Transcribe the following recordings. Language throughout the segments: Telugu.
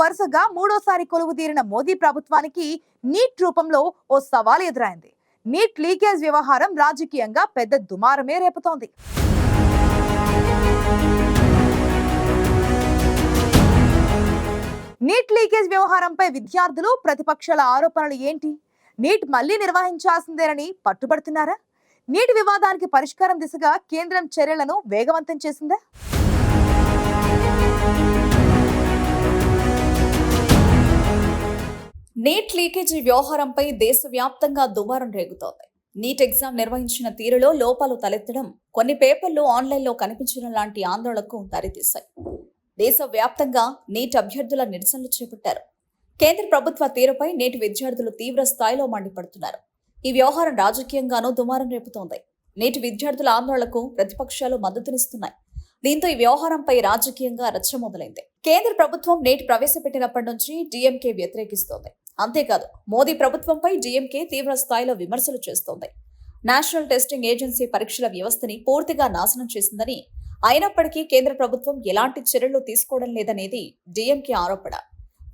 వరుసగా మూడోసారి కొలువు తీరిన మోదీ ప్రభుత్వానికి నీట్ రూపంలో ఓ సవాల్ ఎదురైంది. నీట్ లీకేజ్ వ్యవహారం రాజకీయంగా పెద్ద దుమారమే రేపుతోంది. నీట్ లీకేజ్ వ్యవహారంపై విద్యార్థులు ప్రతిపక్షాల ఆరోపణలు ఏంటి? నీట్ మళ్ళీ నిర్వహించాల్సిందేనని పట్టుబడుతున్నారా? నీటి వివాదానికి పరిష్కారం దిశగా కేంద్రం చర్యలను వేగవంతం చేసిందా? నీట్ లీకేజీ వ్యవహారంపై దేశవ్యాప్తంగా దుమారం రేగుతోంది. నీట్ ఎగ్జామ్ నిర్వహించిన తీరులో లోపాలు తలెత్తడం కొన్ని పేపర్లు ఆన్లైన్లో కనిపించడం లాంటి ఆందోళనకు దారితీశాయి. దేశవ్యాప్తంగా నీట్ అభ్యర్థుల నిరసనలు చేపట్టారు. కేంద్ర ప్రభుత్వ తీరుపై నేటి విద్యార్థులు తీవ్ర స్థాయిలో మండిపడుతున్నారు. ఈ వ్యవహారం రాజకీయంగానూ దుమారం రేపుతోంది. నేటి విద్యార్థుల ఆందోళనకు ప్రతిపక్షాలు మద్దతునిస్తున్నాయి. దీంతో ఈ వ్యవహారంపై రాజకీయంగా రచ్చ మొదలైంది. కేంద్ర ప్రభుత్వం నేటి ప్రవేశపెట్టినప్పటి నుంచి డిఎంకే వ్యతిరేకిస్తోంది. అంతేకాదు మోదీ ప్రభుత్వంపై డీఎంకే తీవ్ర స్థాయిలో విమర్శలు చేస్తోంది. నేషనల్ టెస్టింగ్ ఏజెన్సీ పరీక్షల వ్యవస్థని పూర్తిగా నాశనం చేసిందని అయినప్పటికీ కేంద్ర ప్రభుత్వం ఎలాంటి చర్యలు తీసుకోవడం లేదనేది డీఎంకే ఆరోపణ.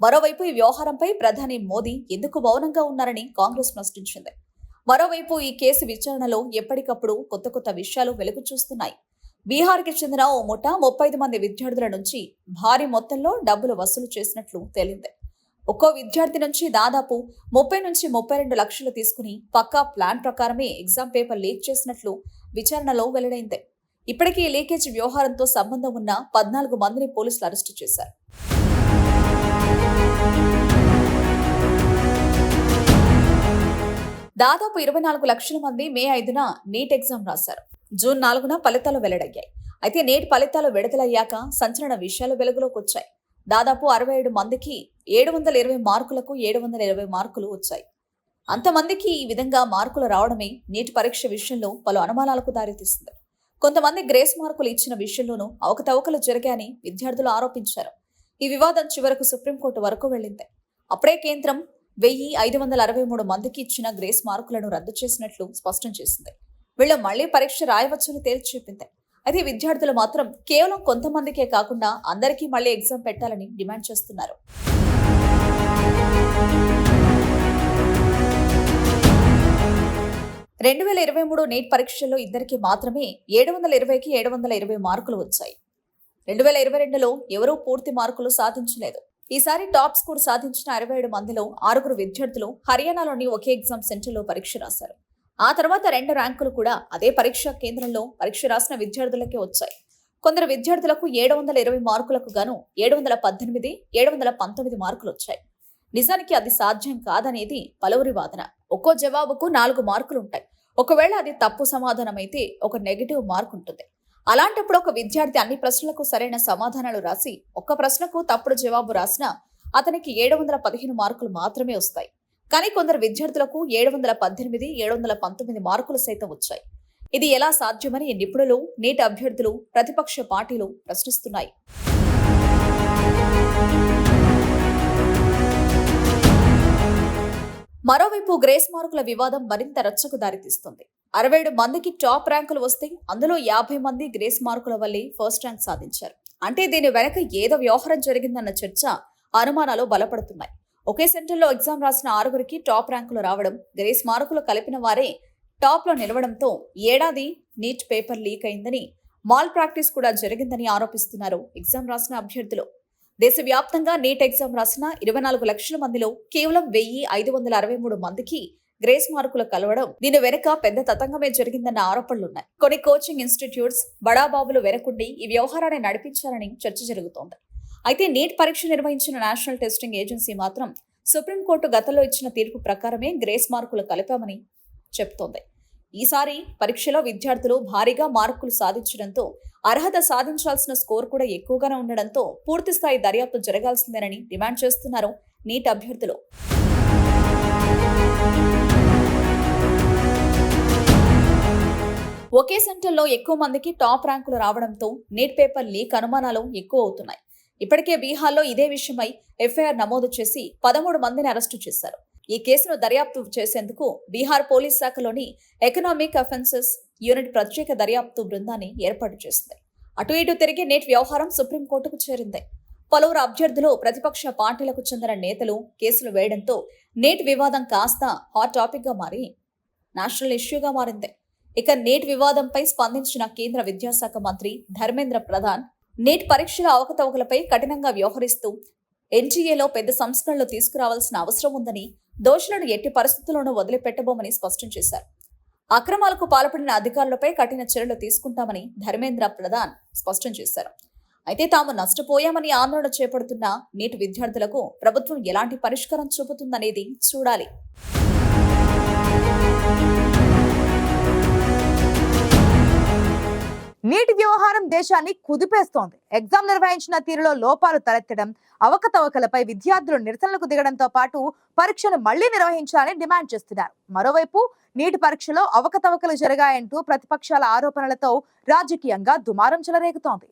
మరోవైపు ఈ వ్యవహారంపై ప్రధాని మోదీ ఎందుకు మౌనంగా ఉన్నారని కాంగ్రెస్ ప్రశ్నించింది. మరోవైపు ఈ కేసు విచారణలో ఎప్పటికప్పుడు కొత్త కొత్త విషయాలు వెలుగు చూస్తున్నాయి. బీహార్కి చెందిన ఓ ముఠా ముప్పై మంది విద్యార్థుల నుంచి భారీ మొత్తంలో డబ్బులు వసూలు చేసినట్లు తేలింది. ఒక్కో విద్యార్థి నుంచి దాదాపు ముప్పై నుంచి ముప్పై రెండు లక్షలు తీసుకుని పక్కా ప్లాన్ ప్రకారమే ఎగ్జామ్ పేపర్ లీక్ చేసినట్లు విచారణలో వెల్లడైంది. ఇప్పటికీ లీకేజ్ వ్యవహారంతో సంబంధం ఉన్న పద్నాలుగు మందిని పోలీసులు అరెస్టు చేశారు. దాదాపు ఇరవై నాలుగు లక్షల మంది మే ఐదున నీట్ ఎగ్జామ్ రాశారు. జూన్ నాలుగున ఫలితాలు వెల్లడయ్యాయి. అయితే నేటి ఫలితాలు విడుదలయ్యాక సంచలన విషయాలు వెలుగులోకి వచ్చాయి. దాదాపు అరవై ఏడు మందికి ఏడు వందల ఇరవై మార్కులకు ఏడు వందల ఇరవై మార్కులు వచ్చాయి. అంతమందికి ఈ విధంగా మార్కులు రావడమే నీటి పరీక్ష విషయంలో పలు అనుమానాలకు దారితీస్తుంది కొంతమంది గ్రేస్ మార్కులు ఇచ్చిన విషయంలోనూ అవకతవకలు జరిగాయని విద్యార్థులు ఆరోపించారు. ఈ వివాదం చివరకు సుప్రీంకోర్టు వరకు వెళ్ళింది. అప్పుడే కేంద్రం వెయ్యి ఐదు వందల అరవై మూడు మందికి ఇచ్చిన గ్రేస్ మార్కులను రద్దు చేసినట్లు స్పష్టం చేసింది. వీళ్ళు మళ్ళీ పరీక్ష రాయవచ్చని తేల్చి చెప్పింది అయితే విద్యార్థులు మాత్రం కేవలం కొంతమందికే కాకుండా అందరికీ మళ్ళీ ఎగ్జామ్ పెట్టాలని డిమాండ్ చేస్తున్నారు. రెండు వేల ఇరవై మూడు నీట్ పరీక్షల్లో ఇద్దరికి మాత్రమే ఏడు వందల ఇరవైకి ఏడు వందల ఇరవై మార్కులు వచ్చాయి. రెండు వేల ఇరవై రెండులో ఎవరూ పూర్తి మార్కులు సాధించలేదు. ఈసారి టాప్ స్కోర్ సాధించిన అరవై ఏడు మందిలో ఆరుగురు విద్యార్థులు హర్యానాలోని ఒకే ఎగ్జామ్ సెంటర్లో పరీక్ష రాశారు. ఆ తర్వాత రెండు ర్యాంకులు కూడా అదే పరీక్షా కేంద్రంలో పరీక్ష రాసిన విద్యార్థులకే వచ్చాయి. కొందరు విద్యార్థులకు ఏడు వందల ఇరవై మార్కులకు గాను ఏడు వందల పద్దెనిమిది ఏడు వందల పంతొమ్మిది మార్కులు వచ్చాయి. నిజానికి అది సాధ్యం కాదనేది పలువురి వాదన. ఒక్కో జవాబుకు నాలుగు మార్కులు ఉంటాయి. ఒకవేళ అది తప్పు సమాధానం అయితే ఒక నెగిటివ్ మార్క్ ఉంటుంది. అలాంటప్పుడు ఒక విద్యార్థి అన్ని ప్రశ్నలకు సరైన సమాధానాలు రాసి ఒక్క ప్రశ్నకు తప్పుడు జవాబు రాసినా అతనికి ఏడు వందల పదిహేను మార్కులు మాత్రమే వస్తాయి. కానీ కొందరు విద్యార్థులకు ఏడు వందల పద్దెనిమిది ఏడు వందల పంతొమ్మిది మార్కులు సైతం వచ్చాయి. ఇది ఎలా సాధ్యమని నిపుణులు నీట్ అభ్యర్థులు ప్రతిపక్ష పార్టీలు ప్రశ్నిస్తున్నాయి. మరోవైపు గ్రేస్ మార్కుల వివాదం మరింత రచ్చకు దారితీస్తుంది. అరవై ఏడు మందికి టాప్ ర్యాంకులు వస్తే అందులో యాభై మంది గ్రేస్ మార్కుల వల్లే ఫస్ట్ ర్యాంక్ సాధించారు. అంటే దీని వెనక ఏదో వ్యవహారం జరిగిందన్న చర్చ అనుమానాలు బలపడుతున్నాయి. ఒకే సెంటర్లో ఎగ్జామ్ రాసిన ఆరుగురికి టాప్ ర్యాంకులు రావడం గ్రేస్ మార్కులు కలిపిన వారే టాప్లో నిలవడంతో ఏడాది నీట్ పేపర్ లీక్ అయిందని మాల్ ప్రాక్టీస్ కూడా జరిగిందని ఆరోపిస్తున్నారు ఎగ్జామ్ రాసిన అభ్యర్థులు. దేశవ్యాప్తంగా నీట్ ఎగ్జామ్ రాసిన ఇరవై నాలుగు లక్షల మందిలో కేవలం వెయ్యి ఐదు వందల అరవై మూడు మందికి గ్రేస్ మార్కులు కలవడం దీని వెనుక పెద్ద తతంగమే జరిగిందన్న ఆరోపణలున్నాయి కొన్ని కోచింగ్ ఇన్స్టిట్యూట్స్ బడాబాబులు వెనకుండి ఈ వ్యవహారాన్ని నడిపించారని చర్చ జరుగుతోంది. అయితే నీట్ పరీక్ష నిర్వహించిన నేషనల్ టెస్టింగ్ ఏజెన్సీ మాత్రం సుప్రీంకోర్టు గతంలో ఇచ్చిన తీర్పు ప్రకారమే గ్రేస్ మార్కులు కలిపామని చెప్తోంది. ఈసారి పరీక్షలో విద్యార్థులు భారీగా మార్కులు సాధించడంతో అర్హత సాధించాల్సిన స్కోర్ కూడా ఎక్కువగానే ఉండడంతో పూర్తిస్థాయి దర్యాప్తు జరగాల్సిందేనని డిమాండ్ చేస్తున్నారు నీట్ అభ్యర్థులు. ఒకే సెంటర్లో ఎక్కువ మందికి టాప్ ర్యాంకులు రావడంతో నీట్ పేపర్ లీక్ అనుమానాలు ఎక్కువ అవుతున్నాయి. ఇప్పటికే బీహార్లో ఇదే విషయమై ఎఫ్ఐఆర్ నమోదు చేసి పదమూడు మందిని అరెస్టు చేశారు. ఈ కేసును దర్యాప్తు చేసేందుకు బీహార్ పోలీస్ శాఖలోని ఎకనామిక్ అఫెన్సెస్ యూనిట్ ప్రత్యేక దర్యాప్తు బృందాన్ని ఏర్పాటు చేసింది. అటు ఇటు తిరిగి నేటి వ్యవహారం సుప్రీంకోర్టుకు చేరింది. పలువురు అభ్యర్థులు ప్రతిపక్ష పార్టీలకు చెందిన నేతలు కేసులు వేయడంతో నేటి వివాదం కాస్త హాట్ టాపిక్గా మారి నేషనల్ ఇష్యూగా మారింది. ఇక నేటి వివాదంపై స్పందించిన కేంద్ర విద్యాశాఖ మంత్రి ధర్మేంద్ర ప్రధాన్ నీట్ పరీక్షల అవకతవకలపై కఠినంగా వ్యవహరిస్తూ ఎన్టీఏలో పెద్ద సంస్కరణలు తీసుకురావాల్సిన అవసరం ఉందని దోషులను ఎట్టి పరిస్థితుల్లోనూ వదిలిపెట్టబోమని స్పష్టం చేశారు. అక్రమాలకు పాల్పడిన అధికారులపై కఠిన చర్యలు తీసుకుంటామని ధర్మేంద్ర ప్రధాన్ స్పష్టం చేశారు. అయితే తాము నష్టపోయామని ఆందోళన చేపడుతున్న నీటి విద్యార్థులకు ప్రభుత్వం ఎలాంటి పరిష్కారం చూపుతుందనేది చూడాలి. నీటి వ్యవహారం దేశాన్ని కుదిపేస్తోంది. ఎగ్జామ్ నిర్వహించిన తీరులో లోపాలు తలెత్తడం అవకతవకలపై విద్యార్థులు నిరసనలకు దిగడంతో పాటు పరీక్షను మళ్ళీ నిర్వహించాలని డిమాండ్ చేస్తున్నారు. మరోవైపు నీటి పరీక్షలో అవకతవకలు జరిగాయంటూ ప్రతిపక్షాల ఆరోపణలతో రాజకీయంగా దుమారం చెలరేగుతోంది.